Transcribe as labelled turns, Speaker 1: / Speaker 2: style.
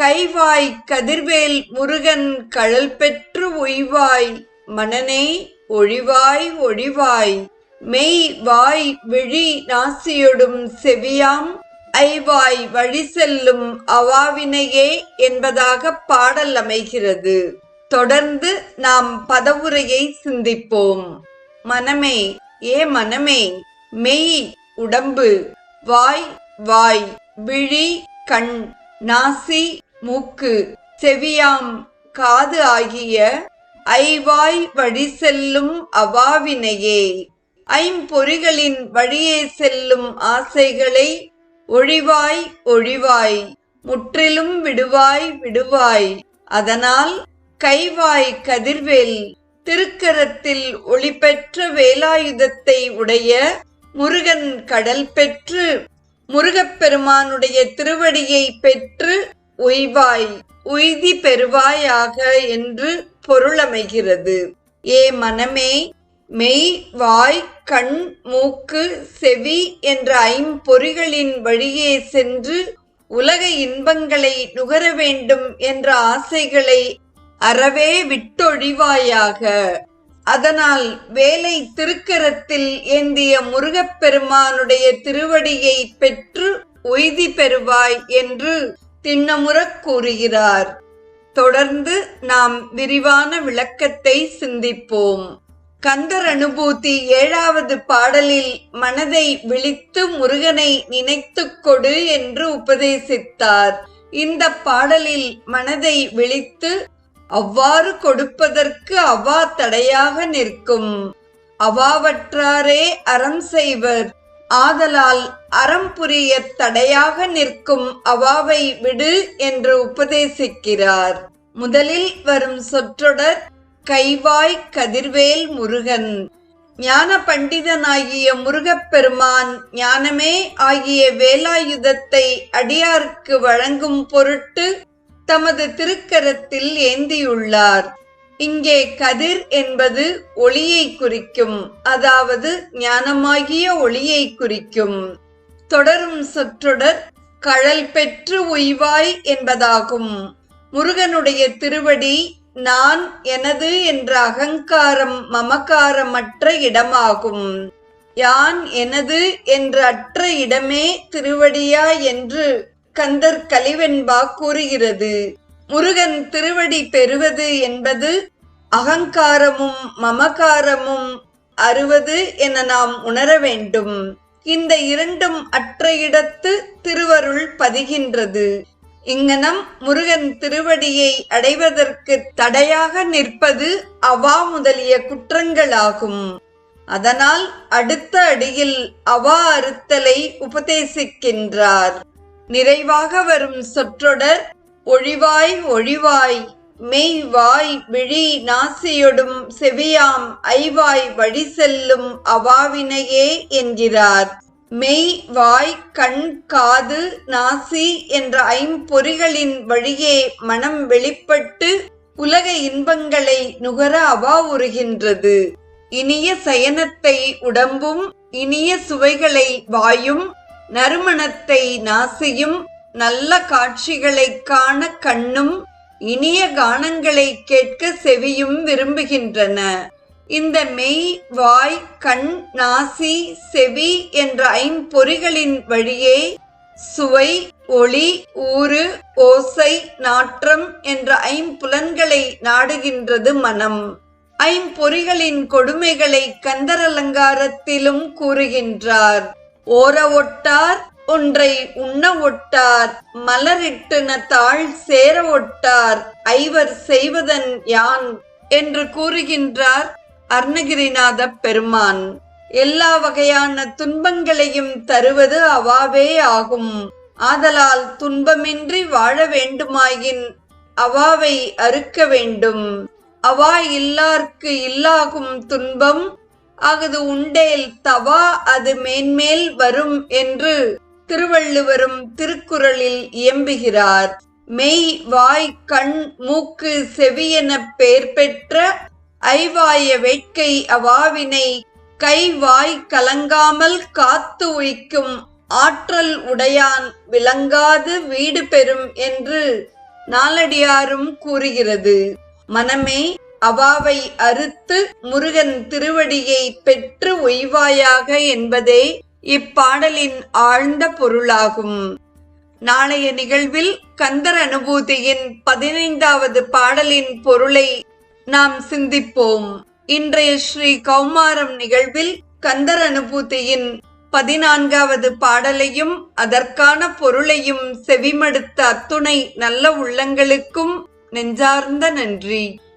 Speaker 1: கைவாய் கதிர்வேல் முருகன் கழல் பெற்று உய்வாய் மனனே ஒழிவாய் ஒழிவாய். மெய் வாய் விழி நாசியொடும் செவியாம் ஐவாய் வழி செல்லும் அவாவினையே என்பதாக பாடல் அமைகிறது. தொடர்ந்து நாம் பதவுரையை சிந்திப்போம். மனமே ஏ மனமே மெய் உடம்பு வாய் வாய் விழி கண் நாசி மூக்கு செவியாம் காது ஆகிய ஐவாய் வழி செல்லும் அவாவினையே. ஐம்பொறிகளின் வழியே செல்லும் ஆசைகளை ஒழிவாய் ஒழிவாய் முற்றிலும் விடுவாய் விடுவாய். அதனால் கைவாய் கதிர்வேல் திருக்கரத்தில் ஒளிபெற்ற வேலாயுதத்தை உடைய முருகன் கடல் பெற்று முருகப்பெருமானுடைய திருவடியை பெற்று உய்வாய் உய்தி பெறுவாயாக என்று பொருளமைகிறது. ஏ மனமே மெய் வாய் கண் மூக்கு செவி என்ற ஐம்பொறிகளின் வழியே சென்று உலக இன்பங்களை நுகர வேண்டும் என்ற ஆசைகளை அறவே விட்டொழிவாயாக. அதனால் வேலை திருக்கரத்தில் ஏந்திய முருகப்பெருமானுடைய திருவடியை பெற்று உய்தி பெறுவாய் என்று திண்ணமுறக் கூறுகிறார். தொடர்ந்து நாம் விரிவான விளக்கத்தை சிந்திப்போம். கந்தர் அனுபூதி ஏழாவது பாடலில் மனதை விழித்து முருகனை நினைத்துக் கொடு என்று உபதேசித்தார். இந்த பாடலில் மனதை விழித்து அவ்வாறு கொடுப்பதற்கு அவா தடையாக நிற்கும். அவாவற்றாரே அறம் செய்வர். ஆதலால் அறம் புரிய தடையாக நிற்கும் அவாவை விடு என்று உபதேசிக்கிறார். முதலில் வரும் சொற்றொடர் கைவாய் கதிர்வேல் முருகன். ஞான பண்டிதனாகிய முருகப்பெருமான் ஞானமே ஆகிய வேலாயுதத்தை அடியார்க்கு வழங்கும் பொருட்டு தமது திருக்கரத்தில் ஏந்தியுள்ளார். இங்கே கதிர் என்பது ஒளியை குறிக்கும் அதாவது ஞானமாகிய ஒளியை குறிக்கும். தொடரும் சொற்றொடர் கழல் பெற்று உய்வாய் என்பதாகும். முருகனுடைய திருவடி நான் எனது என்ற அகங்காரம் மமக்காரமற்ற இடமாகும். யான் எனது என்ற அற்ற இடமே திருவடியா என்று கந்தர் கலிவெண்பா கூறுகிறது. முருகன் திருவடி பெறுவது என்பது அகங்காரமும் மமகாரமும் அறுவது என நாம் உணர வேண்டும். இந்த இரண்டும் அற்ற இடத்து திருவருள் பதிகின்றது. இங்கனம் முருகன் திருவடியை அடைவதற்கு தடையாக நிற்பது அவா முதலிய குற்றங்களாகும். அதனால் அடுத்த அடியில் அவா அறுத்தலை உபதேசிக்கின்றார். நிறைவாக வரும் சொற்றொடர் ஒழிவாய் ஒழிவாய் மெய் வாய் விழி நாசியொடும் செவியாம் ஐவாய் வழி செல்லும் அவாவினையே என்கிறார். மெய் வாய் கண் காது நாசி என்ற ஐம்பொறிகளின் வழியே மனம் வெளிப்பட்டு உலக இன்பங்களை நுகர அவா உறுகின்றது. இனிய சயனத்தை உடம்பும் இனிய சுவைகளை வாயும் நறுமணத்தை நாசியும் நல்ல காட்சிகளை காண கண்ணும் இனிய கானங்களை கேட்க செவியும் விரும்புகின்றன. இந்த மெய் வாய் கண் நாசி செவி என்ற ஐம்பொறிகளின் வழியே சுவை ஒளி ஊறு ஓசை நாற்றம் என்ற ஐம்புலன்களை நாடுகின்றது மனம். ஐம்பொறிகளின் கொடுமைகளை கந்தரலங்காரத்திலும் கூறுகின்றார். ஓர ஒட்டார் ஒன்றை உண்ண ஒட்டார் மலரிட்டுன தாழ் சேர ஒட்டார் ஐவர் செய்வதன் யான் என்று கூறுகின்றார் அருணகிரிநாத பெருமான். எல்லா வகையான துன்பங்களையும் தருவது அவாவே ஆகும். ஆதலால் துன்பமின்றி வாழ வேண்டுமாயின் அவாவை அறுக்க வேண்டும். அவா இல்லார்க்கு இல்லாகும் துன்பம் அகது உண்டேல் தவா அது மேன்மேல் வரும் என்று திருவள்ளுவரும் திருக்குறளில் இயம்புகிறார். மெய் வாய் கண் மூக்கு செவியென பெயர் பெற்ற ஐவாய வேட்கை அவாவினை கை வாய் கலங்காமல் காத்து உய்க்கும் ஆற்றல் உடையான் விளங்காது வீடு பெறும் என்று நாளடியாரும் கூறுகிறது. மனமே அவாவை அறுத்து முருகன் திருவடியை பெற்று ஒய்வாயாக என்பதே இப்பாடலின் ஆழ்ந்த பொருளாகும். நாளைய நிகழ்வில் கந்தர் அனுபூதியின் பதினைந்தாவது பாடலின் பொருளை நாம் சிந்திப்போம். இன்றைய ஸ்ரீ கௌமாரம் நிகழ்வில் கந்தர் அனுபூதியின் பதினான்காவது பாடலையும் அதற்கான பொருளையும் செவிமடுத்த அத்துணை நல்ல உள்ளங்களுக்கும் நெஞ்சார்ந்த நன்றி.